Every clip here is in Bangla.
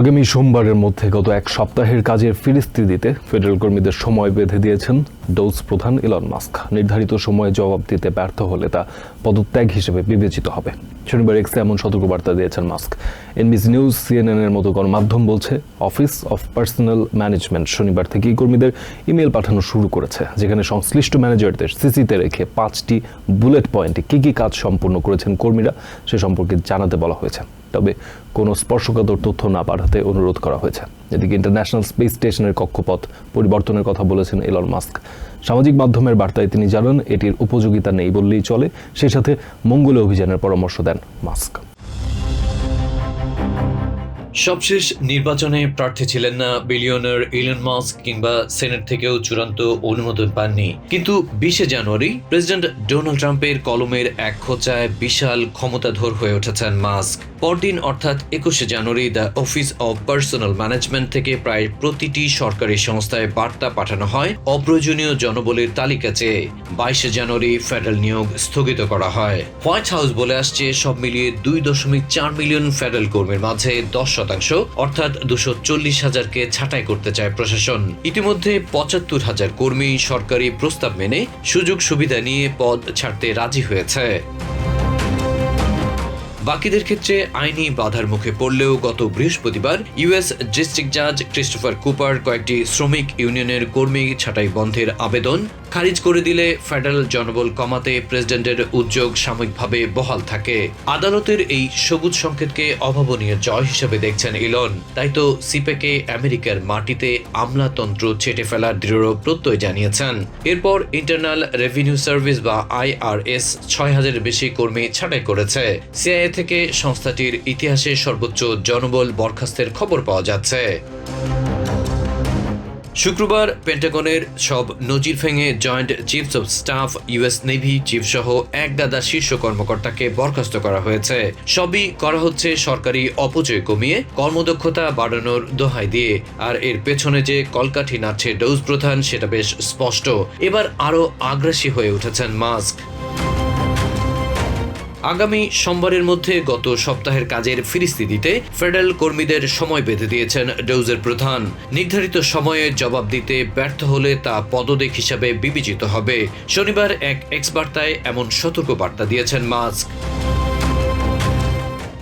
আগামী সোমবারের মধ্যে গত এক সপ্তাহের কাজের ফিরিস্তি দিতে ফেডারেল কর্মীদের সময় বেঁধে দিয়েছেন ডোজ প্রধান ইলন মাস্ক। নির্ধারিত সময়ে জবাব দিতে ব্যর্থ হলে তা পদত্যাগ হিসেবে বিবেচিত হবে। শনিবার এক্সে এমন সতর্কবার্তা দিয়েছেন মাস্ক। এনবিসি নিউজ সিএনএন এর মতো গণমাধ্যম বলছে, অফিস অফ পার্সোনাল ম্যানেজমেন্ট শনিবার থেকেই কর্মীদের ইমেল পাঠানো শুরু করেছে, যেখানে সংশ্লিষ্ট ম্যানেজারদের সিসিতে রেখে পাঁচটি বুলেট পয়েন্টে কী কী কাজ সম্পূর্ণ করেছেন কর্মীরা, সে সম্পর্কে জানাতে বলা হয়েছে। তবে কোনো স্পর্শকাতর তথ্য না পাঠাতে অনুরোধ করা হয়েছে। এদিকে ইন্টারন্যাশনাল স্পেস স্টেশনের কক্ষপথ পরিবর্তনের কথা বলেছেন এলন মাস্ক সামাজিক মাধ্যমের বার্তায় তিনি জানান, এটির উপযোগিতা নেই বললেই চলে, সেই সাথে মঙ্গলে অভিযানের পরামর্শ দেন মাস্ক সবশেষ নির্বাচনে প্রার্থী ছিলেন না বিলিয়নার ইলন মাস্ক কিংবা সেনেট থেকেও চূড়ান্ত অনুমোদন পাননি। কিন্তু বিশে জানুয়ারি প্রেসিডেন্ট ডোনাল্ড ট্রাম্পের কলমের এক খোঁচায় বিশাল ক্ষমতাধর হয়ে উঠেছেন মাস্ক। পরদিন অর্থাৎ একুশে জানুয়ারি the office of personnel management থেকে প্রায় প্রতিটি সরকারি সংস্থায় বার্তা পাঠানো হয় অপ্রয়োজনীয় জনবলের তালিকা চেয়ে। বাইশে জানুয়ারি ফেডারেল নিয়োগ স্থগিত করা হয়। হোয়াইট হাউস বলে আসছে, সব মিলিয়ে দুই দশমিক চার মিলিয়ন ফেডারেল কর্মীর মাঝে দশ শতাংশ, অর্থাৎ দুশো চল্লিশ হাজারকে ছাঁটাই করতে চায় প্রশাসন। ইতিমধ্যে পঁচাত্তর হাজার কর্মী সরকারি প্রস্তাব মেনে সুযোগ সুবিধা নিয়ে পদ ছাড়তে রাজি হয়েছে। বাকিদের ক্ষেত্রে আইনি বাধার মুখে পড়লেও গত বৃহস্পতিবার ইউএস ডিস্ট্রিক্ট জাজ ক্রিস্টোফার কুপার কয়েকটি শ্রমিক ইউনিয়নের কর্মী ছাঁটাই বন্ধের আবেদন খারিজ করে দিলে ফেডারেল জনবল কমাতে প্রেসিডেন্টের উদ্যোগ সাময়িকভাবে বহাল থাকে। আদালতের এই সবুজ সংকেতকে অভাবনীয় জয় হিসেবে দেখছেন ইলন। তাই তো সিপেকে আমেরিকার মাটিতে আমলাতন্ত্র চেটে ফেলার দৃঢ় প্রত্যয় জানিয়েছেন। এরপর ইন্টারনাল রেভিনিউ সার্ভিস বা আইআরএস ছয় হাজারের বেশি কর্মী ছাঁটাই করেছে। সিআইএ থেকে সংস্থাটির ইতিহাসে সর্বোচ্চ জনবল বরখাস্তের খবর পাওয়া যাচ্ছে। শুক্রবার পেন্টাগনের সব নজির ভেঙে joint chiefs of staff US navy chief সহ এক গাদা শীর্ষ কর্মকর্তাকে বরখাস্ত করা হয়েছে। সবই করা হচ্ছে সরকারি অপচয় কমিয়ে কর্মদক্ষতা বাড়ানোর দোহাই দিয়ে। আর এর পেছনে যে কলকাঠি নাচছে ডোজ প্রধান, সেটা বেশ স্পষ্ট। এবার আরও আগ্রাসী হয়ে উঠেছেন মাস্ক। আগামী সোমবারের মধ্যে গত সপ্তাহের কাজের ফিরিস্তি দিতে ফেডারেল কর্মীদের সময় বেঁধে দিয়েছেন ডেউজের প্রধান। নির্ধারিত সময়ে জবাব দিতে ব্যর্থ হলে তা পদদেখ হিসাবে বিবেচিত হবে। শনিবার এক এক্স বার্তায় এমন সতর্ক বার্তা দিয়েছেন মাস্ক।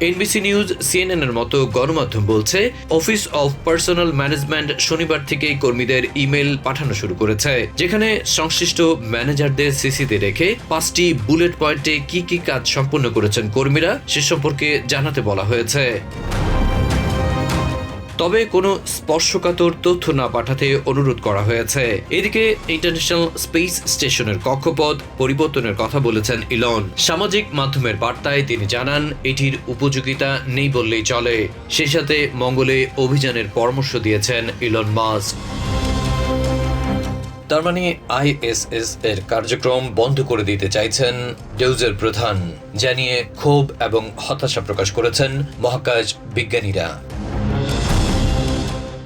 এনবিসি নিউজ সিএনএন এর মতো গণমাধ্যম বলছে, অফিস অফ পার্সোনাল ম্যানেজমেন্ট শনিবার থেকেই কর্মীদের ইমেল পাঠানো শুরু করেছে, যেখানে সংশ্লিষ্ট ম্যানেজারদের সিসিতে রেখে পাঁচটি বুলেট পয়েন্টে কি কি কাজ সম্পন্ন করেছেন কর্মীরা, সে সম্পর্কে জানাতে বলা হয়েছে। তবে কোনো স্পর্শকাতর তথ্য না পাঠাতে অনুরোধ করা হয়েছে। এদিকে ইন্টারন্যাশনাল স্পেস স্টেশনের কক্ষপথ পরিবর্তনের কথা বলেছেন ইলন। সামাজিক মাধ্যমের বার্তায় তিনি জানান, এটির উপযোগিতা নেই বললেই চলে। সে সাথে মঙ্গলে অভিযানের পরামর্শ দিয়েছেন ইলন মাস্ক। তার মানে আইএসএস এর কার্যক্রম বন্ধ করে দিতে চাইছেন ডেউজের প্রধান, জানিয়ে ক্ষোভ এবং হতাশা প্রকাশ করেছেন মহাকাশ বিজ্ঞানীরা।